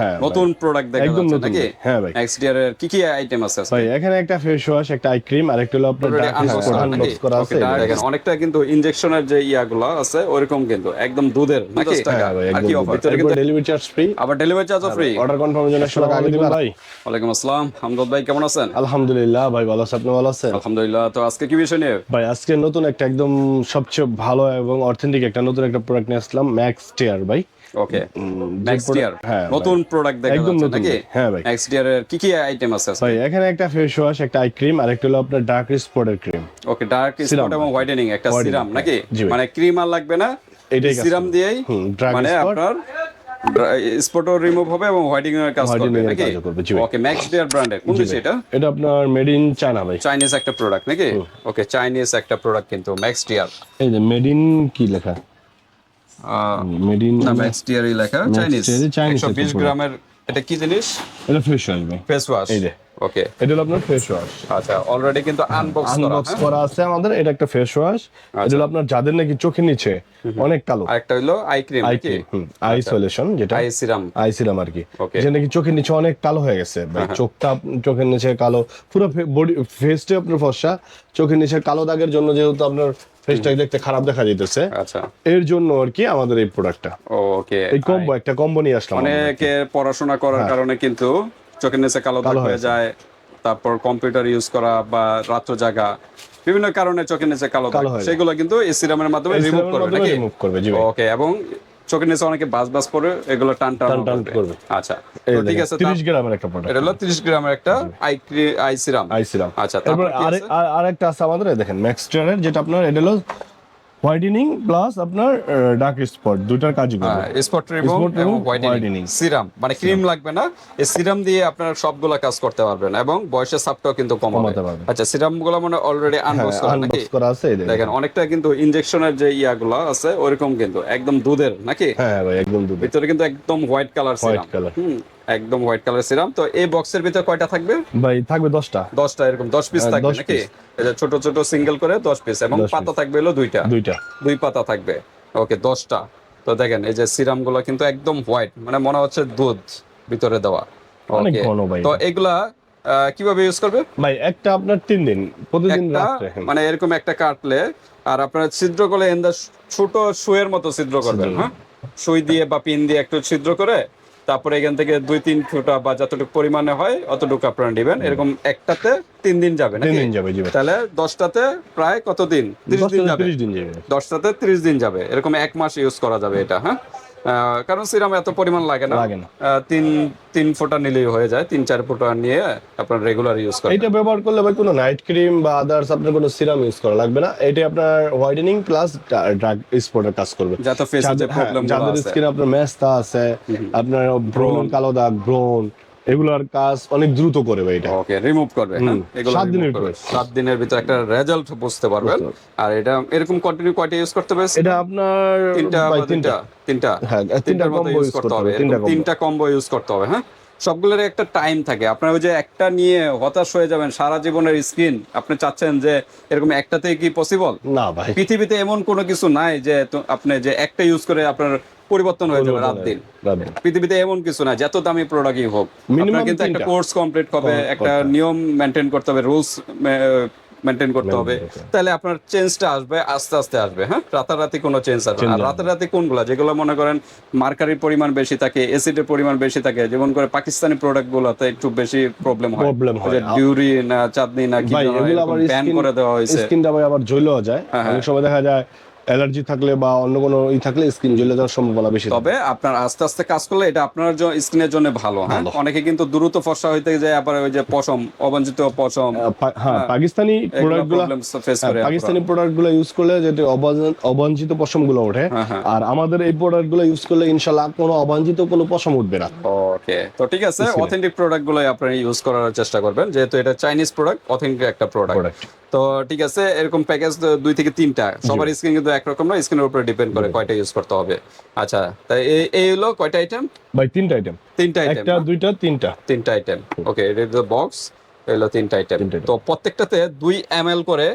হ্যাঁ নতুন প্রোডাক্ট দেখা একদম যাচ্ছে নতুন নাকি? হ্যাঁ ভাই। এক্সডিআর এর কি কি আইটেম আছে ভাই এখানে একটা ফেস ওয়াশ একটা আই ক্রিম আর একটা হলো আপনার unbox করা আছে। অনেকটা কিন্তু ইনজেকশনের যে ইয়াগুলো আছে ওরকম কিন্তু। একদম দুধের নাকি? হ্যাঁ আর কি অফার ভিতরে কিন্তু ডেলিভারি চার্জ ফ্রি আবার ডেলিভারি চার্জও ফ্রি অর্ডার কনফার্মের জন্য একশো টাকা আগে দিবেন ভাই। ওয়ালাইকুম আসসালাম। হামদুল ভাই কেমন আছেন? আলহামদুলিল্লাহ ভাই ভালো আছে। আপনি ভালো আছেন? আলহামদুলিল্লাহ। তো আজকে কি বিষয় নিয়ে? ভাই আজকে নতুন একটা একদম সবচেয়ে ভালো এবং অথেন্টিক একটা নতুন একটা প্রোডাক্ট নিয়ে আসলাম ম্যাক্স টিয়ার ভাই। ওকে ইয়ার হ্যাঁ নতুন প্রোডাক্ট দেখা একদম নতুন। নাকি? হ্যাঁ ভাই। ইয়ার এর কি কি আইটেম আছে? ভাই এখানে একটা ফেস ওয়াশ একটা আই ক্রিম আর একটা হলো আপনার ডার্ক স্পটের ক্রিম ওকে ডার্ক স্পট এবং হোয়াইটেনিং একটা সিরাম নাকি? মানে ক্রিম আর লাগবে না এটাই সিরাম। দিয়েই মানে আপনার স্পটও রিমুভ হবে এবং হোয়াইটিং এর কাজ করবে নাকি? ওকে ম্যাক্স ডিয়ার ব্র্যান্ডের কোন দেশে এটা? এটা আপনার মেড ইন চায়না ভাই। চাইনিজ একটা প্রোডাক্ট নাকি? ওকে চাইনিজ একটা প্রোডাক্ট কিন্তু ম্যাক্স ডিয়ার এই যে মেড ইন কি লেখা? মেড ইন না ম্যাক্স লেখা চাইনিজ Tier ই Chinese 120 গ্রামের এটা কি জিনিস? এটা ফেস ওয়াশ ভাই। ফেস ওয়াশ এই যে। ওকে এটা হলো আপনার ফেস ওয়াশ আচ্ছা অলরেডি কিন্তু আনবক্স করা আনবক্স হ্যাঁ? করা আছে আমাদের এটা একটা ফেস ওয়াশ এটা হলো আপনার যাদের নাকি চোখের নিচে অনেক কালো। আরেকটা হলো আই ক্রিম আই নাকি? আই সলিউশন যেটা। আই সিরাম আই সিরাম আর কি. নাকি চোখের নিচে অনেক কালো হয়ে গেছে ভাই। চোখটা চোখের নিচে কালো। পুরো বডি ফেসটা আপনার ফর্সা। চোখের নিচে কালো দাগের জন্য যেহেতু আপনার ফেসটা দেখতে খারাপ দেখা যাইতেছে। আচ্ছা। এর জন্য আর কি আমাদের এই প্রোডাক্টটা ওকে এই কম্বো একটা কম্বো নিয়ে আসলাম। অনেকে পড়াশোনা হ্যাঁ। করার কারণে কিন্তু চোখের নিচে কালো দাগ হয়ে যায়। তারপর কম্পিউটার ইউজ করা বা রাত্র জাগা বিভিন্ন কারণে চোখের নিচে কালো দাগ। সেগুলো কিন্তু এই সিরামের মাধ্যমে রিমুভ করবে নাকি? রিমুভ করবে, জি ওকে এবং চোখের নিচে অনেকে বাস বাস পরে এগুলো টান টান টান করবে। আচ্ছা ঠিক আছে 30 গ্রামের একটা প্রোডাক্ট এটা হলো 30 গ্রামের একটা eye eye serum. Eye serum. আচ্ছা তারপর আরে- আরেকটা আছে আমাদের দেখেন ম্যাক্সট্রানের যেটা আপনার এটা হলো হোয়াইটেনিং প্লাস আপনার ডার্ক স্পট দুটার কাজই করবে। স্পট রিমুভ এবং হোয়াইটেনিং সিরাম মানে ক্রিম লাগবে না এই সিরাম দিয়ে আপনারা সবগুলা কাজ করতে পারবেন এবং বয়সের চাপটাও কিন্তু কমাতে পারবেন। আচ্ছা সিরামগুলো মানে অলরেডি আনবক্স করা নাকি? আনবক্স করা আছে দেখেন। অনেকটা কিন্তু ইনজেকশনের যে ইয়াগুলো আছে ওরকম কিন্তু একদম দুধের নাকি? হ্যাঁ ভাই একদম দুধ ভিতরে কিন্তু একদম হোয়াইট কালার সিরাম color। হুম। একদম হোয়াইট কালার সিরাম তো এই বক্সের ভিতরে কয়টা থাকবে? ভাই থাকবে দশটা। দশটা এরকম দশ পিস হ্যাঁ, থাকবে নাকি? যে ছোট ছোট সিঙ্গেল করে দশ পিস এবং পাতা থাকবে হলো দুইটা। দুইটা। দুই পাতা থাকবে। ওকে দশটা। তো দেখেন এই যে সিরামগুলো কিন্তু একদম হোয়াইট মানে মনে হচ্ছে দুধ ভিতরে দেওয়া। অনেক. ঘন ভাই। তো এগুলা কীভাবে ইউজ করবে? ভাই একটা আপনার তিন দিন প্রতিদিন রাত্রে। মানে এরকম একটা কাটলে আর আপনার ছিদ্র করলে এন্দা ছোট সুয়ের মতো ছিদ্র করবেন হ্যাঁ? সুই দিয়ে বা পিন দিয়ে একটু ছিদ্র করে তারপরে এখান থেকে দুই তিন ফুটা বা যতটুকু পরিমাণে হয় অতটুকু আপনারা নেবেন। এরকম একটাতে তিন দিন যাবে তিন দিন যাবে তাহলে দশটাতে প্রায় কতদিন তিরিশ দিন যাবে। দশটাতে ত্রিশ দিন যাবে। এরকম এক মাস ইউজ করা যাবে এটা হ্যাঁ? কারণ সিরাম এত পরিমাণ লাগে না। লাগে না। তিন তিন ফোঁটা নিলেই হয়ে যায় তিন চার ফোঁটা নিয়ে আপনার রেগুলার ইউজ করেন এটা ব্যবহার করলে ভাই কোনো নাইট ক্রিম বা আদার্স আপনার কোনো সিরাম ইউজ করা লাগবে না। এটা আপনার হোয়াইটেনিং প্লাস ড্রাগ স্পটের কাজ করবে। যাতে ফেসে হ্যাঁ, প্রবলেম যাদের স্কিন আপনার মেস্তা আছে আপনার ব্রোন কালো দাগ ব্রণ এগুলোর কাজ অনেক দ্রুত করে ভাই এটা। ওকে রিমুভ করবে এগুলো সাত remove দিনের করবে। course। সাত দিনের ভিতরে একটা রেজাল্ট বুঝতে পারবেন। আর এটা এরকম কন্টিনিউ কয়টা ইউজ করতে হবে? এটা আপনার তিনটা তিনটা। তিনটা? হ্যাঁ, তিনটা combo ইউজ করতে হবে। তিনটা কম্বো ইউজ করতে হবে হ্যাঁ? সবগুলোর একটা টাইম থাকে। আপনার ওই যে একটা নিয়ে হতাশ হয়ে যাবেন সারা জীবনের স্ক্রিন আপনি চাচ্ছেন যে এরকম একটাতে কি পসিবল না ভাই। পৃথিবীতে এমন কোনো কিছু নাই যে আপনি যে একটা ইউজ করে আপনার পরিবর্তন হয়ে যাবে রাত দিন। পৃথিবীতে এমন কিছু না যত দামি প্রোডাক্টই হোক। আপনার কিন্তু একটা কোর্স কমপ্লিট হবে একটা নিয়ম মেনটেন করতে হবে রুলস মেনটেন করতে হবে। তাহলে আপনার চেঞ্জটা আসবে আস্তে আস্তে আসবে হ্যাঁ? রাতারাতি কোনো চেঞ্জ আসবে। আর রাতারাতি কোনগুলা? যেগুলো মনে করেন মার্কারির পরিমাণ বেশি থাকে অ্যাসিডের পরিমাণ বেশি থাকে যেমন করে পাকিস্তানি প্রোডাক্ট গুলোতে একটু বেশি প্রবলেম হয়। Problem হয়। ডিউরি না চাঁদনি না কি ব্যান করে দেওয়া হয়েছে। হ্যাঁ, স্কিনটা আবার জ্বলেও যায়। অনেক সময় দেখা যায় অ্যালার্জি থাকলে বা অন্য কোনো ই থাকলে স্কিন জ্বলে যাওয়ার সম্ভাবনা বেশি তবে আপনার আস্তে আস্তে কাজ করলে এটা আপনার স্কিনের জন্য ভালো হ্যাঁ? অনেকে কিন্তু দ্রুত ফর্সা হইতে যায় আবার ওই যে পশম অবাঞ্ছিত পশম হ্যাঁ পাকিস্তানি প্রোডাক্টগুলো প্রবলেম ফেস করে পাকিস্তানি প্রোডাক্টগুলো ইউজ করলে যেটা অবাঞ্ছ- অবাঞ্ছিত পশম ওঠে হ্যাঁ, হ্যাঁ। আর আমাদের এই প্রোডাক্টগুলো ইউজ করলে ইনশাল্লাহ কোনো অবাঞ্ছিত কোনো পশম উঠবে না। ওকে তো ঠিক আছে অথেন্টিক প্রোডাক্টগুলো আপনারা ইউজ করার চেষ্টা করবেন যেহেতু এটা চাইনিজ প্রোডাক্ট অথেন্টিক একটা প্রোডাক্ট। তো ঠিক আছে এরকম প্যাকেজ দুই থেকে তিনটা সবার স্কিন কিন্তু একরকম না স্কিনের উপরে ডিপেন্ড করে কয়টা ইউজ করতে হবে। আচ্ছা তাই এই এই হলো কয়টা আইটেম ভাই তিনটা আইটেম তিনটা আইটেম একটা দুইটা তিনটা। তিনটা আইটেম ওকে এটা দ্য বক্স এলো তিনটা আইটেম তো প্রত্যেকটাতে দুই এম করে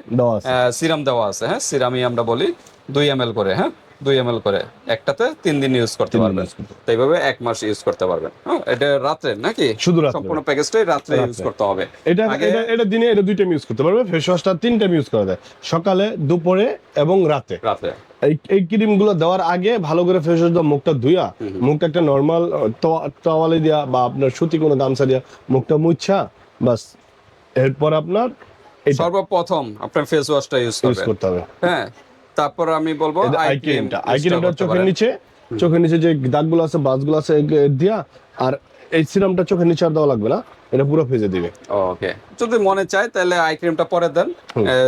সিরাম দেওয়া আছে হ্যাঁ? সিরামই আমরা বলি দুই এম করে হ্যাঁ? দুই এম করে। একটাতে তিন দিন ইউজ করতে পারবেন। তো এইভাবে এক মাস ইউজ করতে পারবেন। হ্যাঁ, এটা রাত্রে নাকি? শুধু সম্পূর্ণ প্যাকেজটাই রাত্রে ইউজ করতে হবে। এটা এটা দিনে এটা দুই টাইম ইউজ করতে পারবে। ফেস ওয়াশটা তিন টাইম ইউজ করা যায়। সকালে দুপুরে এবং রাতে। রাত্রে এই ক্রিমগুলো দেওয়ার আগে ভালো করে ফেস ওয়াশ দিয়ে মুখটা ধুইয়া মুখটা একটা নর্মাল টাওয়ালে দিয়া বা আপনার সুতি কোনো গামছা দিয়া মুখটা মুছা বাস। এরপর আপনার সর্বপ্রথম আপনার ফেস ওয়াশটা ইউজ ইউজ করতে হবে। হ্যাঁ তারপর আমি বলব আই ক্রিমটা আই ক্রিমটা চোখের নিচে চোখের নিচে যে দাগগুলো আছে বাসগুলো আছে দিয়া আর এই সিরামটা চোখের নিচে আর দেওয়া লাগবে না এটা পুরো ফেজে দিবে। ওকে যদি মনে চায় তাহলে আই ক্রিমটা পরে দেন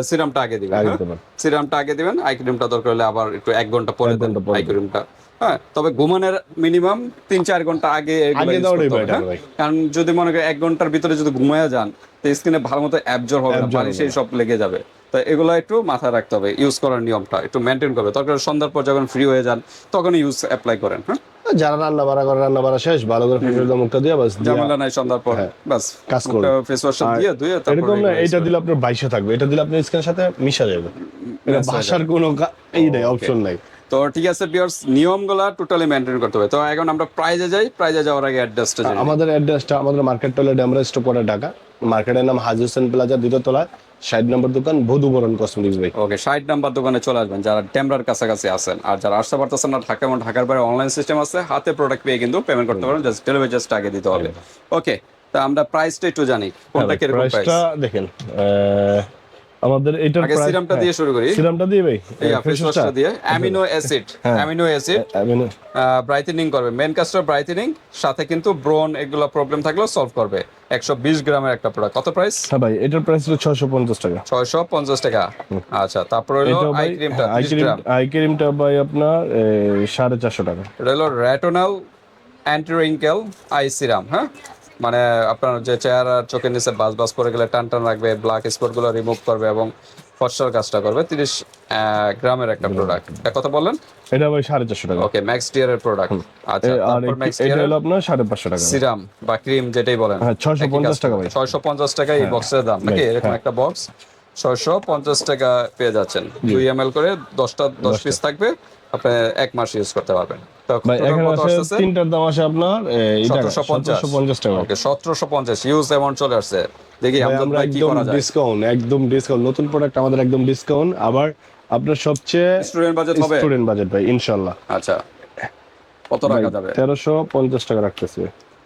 সিরামটা আগে দিবেন হ্যাঁ? সিরামটা আগে দিবেন আই ক্রিমটা দরকার হলে আবার একটু এক ঘণ্টা পরে দেন আই ক্রিমটা হ্যাঁ? তবে ঘুমানোর মিনিমাম তিন চার ঘণ্টা আগে হ্যাঁ? কারণ যদি মনে করেন এক ঘণ্টার ভিতরে যদি ঘুমায় যান তো স্কিনে ভালো মতো অ্যাবজর্ব হবে না সেই সব লেগে যাবে। তো এগুলো একটু মাথায় রাখতে হবে ইউজ করার নিয়মটা একটু মেনটেন করবে। তখন সন্ধ্যার পর যখন ফ্রি হয়ে যান তখন ইউজ অ্যাপ্লাই করেন হ্যাঁ? যারা রান্না বাড়া করে রান্না বাড়া শেষ ভালো করে ফেস ওয়াশ মুখটা দিয়ে বাস ঝামেলা নাই সন্ধ্যার পর বাস। হ্যাঁ। কাজ করবে। ফেস ওয়াশ দিয়ে ধুয়ে তারপর এরকম না এটা দিলে আপনার বাইশে থাকবে এটা দিলে আপনার স্কিনের সাথে মিশা যাবে। এটা ভাষার কোনো এই নাই অপশন নাই। তো ঠিক আছে বিয়ার্স নিয়মগুলা টোটালি মেনটেন করতে হবে। তো এখন আমরা প্রাইজে যাই প্রাইজে যাওয়ার আগে অ্যাড্রেসটা জানি। আমাদের অ্যাড্রেসটা আমাদের মার্কেট টলে ড্যামরা স্টপ পরে ঢাকা। মার্কেটের নাম হাজি হোসেন প্লাজা দ্বিতীয় তলায় ষাট নম্বর দোকান বধুবরণ কসমেটিক্স ভাই। ওকে ষাট নাম্বার দোকানে চলে আসবেন। যারা টেমরার কাছাকাছি আছেন আর যারা আসতে পারতেছেন না ঢাকা এবং ঢাকার বাইরে অনলাইন সিস্টেম আছে হাতে প্রোডাক্ট পেয়ে কিন্তু পেমেন্ট করতে পারেন জাস্ট ডেলিভারি জাস্ট আগে দিতে হবে। ওকে তা আমরা প্রাইসটা একটু জানি। কোনটা কীরকম প্রাইস প্রাইসটা দেখেন আমাদের এটার আগে সিরামটা দিয়ে শুরু করি। সিরামটা দিয়ে ভাই এই ফেস ওয়াশটা দিয়ে। Amino acid amino acid. আমি ব্রাইটেনিং করবে। মেন কাজটা ব্রাইটেনিং সাথে কিন্তু ব্রোন এগুলো প্রবলেম থাকলেও সলভ করবে। একশো বিশ গ্রামের একটা প্রোডাক্ট কত প্রাইস হ্যাঁ ভাই এটার প্রাইস হলো ছশো পঞ্চাশ টাকা। ছয়শো পঞ্চাশ টাকা। আচ্ছা তারপর হলো আই ক্রিমটা আই ক্রিম আই ক্রিমটা ভাই আপনার এ, সাড়ে চারশো টাকা। এটা হলো retinol anti wrinkle eye serum হ্যাঁ? মানে আপনার যে চেহারা চোখের নিচে বাস বাস করে গেলে টান টান রাখবে ব্ল্যাক স্পটগুলো রিমুভ করবে এবং ফর্সার কাজটা করবে। তিরিশ গ্রামের একটা প্রোডাক্ট কত বললেন? এটা ভাই সাড়ে চারশো টাকা। ওকে ম্যাক্স টিয়ারের প্রোডাক্ট আচ্ছা এটা হলো আপনার সাড়ে পাঁচশো টাকা। সিরাম বা ক্রিম যেটাই বলেন। হ্যাঁ, 650 টাকা ভাই। হ্যাঁ। ছয়শো পঞ্চাশ টাকা এই বক্সের দাম। নাকি এরকম একটা বক্স ছয়শো পঞ্চাশ টাকা পেয়ে যাচ্ছেন। দুই এম করে দশটা দশ পিস থাকবে। আপনি এক মাস ইউজ করতে পারবেন। তিনটার দাম আসে আপনার সতেরোশো পঞ্চাশ। টাকা। ওকে সতেরোশো পঞ্চাশ ইউজ চলে আসছে। দেখি আমরা একদম ডিসকাউন্ট একদম ডিসকাউন্ট নতুন প্রোডাক্ট আমাদের একদম ডিসকাউন্ট আবার আপনার সবচেয়ে স্টুডেন্ট বাজেট হবে? স্টুডেন্ট বাজেট ভাই ইনশাল্লাহ। আচ্ছা কত টাকা যাবে? তেরোশো পঞ্চাশ টাকা রাখতেছে।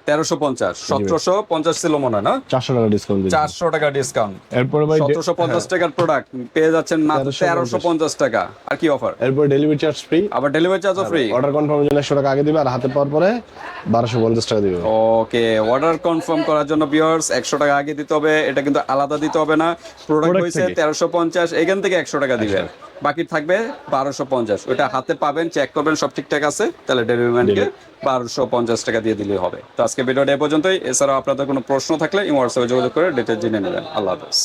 তেরোশো পঞ্চাশ সতেরোশো পঞ্চাশ ছিল মনে হয় না? চারশো টাকা ডিসকাউন্ট চারশো টাকা ডিসকাউন্ট এরপরে ভাই সতেরোশো পঞ্চাশ টাকার প্রোডাক্ট পেয়ে যাচ্ছেন 1350 তেরোশো পঞ্চাশ। টাকা। আর কি অফার এরপর ডেলিভারি চার্জ ফ্রি আবার ডেলিভারি চার্জও ফ্রি অর্ডার কনফার্মের জন্য একশো টাকা আগে দিবে আর হাতে পাওয়ার পরে বারোশো পঞ্চাশ টাকা দিবে। ওকে অর্ডার কনফার্ম করার জন্য ভিউয়ার্স একশো টাকা আগে দিতে হবে। এটা কিন্তু আলাদা দিতে হবে না। প্রোডাক্ট হয়েছে তেরোশো পঞ্চাশ এখান থেকে একশো টাকা দিবেন বাকি থাকবে বারোশো পঞ্চাশ। ওটা হাতে পাবেন চেক করবেন সব ঠিকঠাক আছে তাহলে ডেলিভারি ম্যানকে বারোশো পঞ্চাশ টাকা দিয়ে দিলেই হবে। তো আজকে ভিডিওটা এ পর্যন্তই। এছাড়াও আপনাদের কোনো প্রশ্ন থাকলে হোয়াটসঅ্যাপে যোগাযোগ করে ডিটেল জেনে নেবেন। আল্লাহ হাফেজ।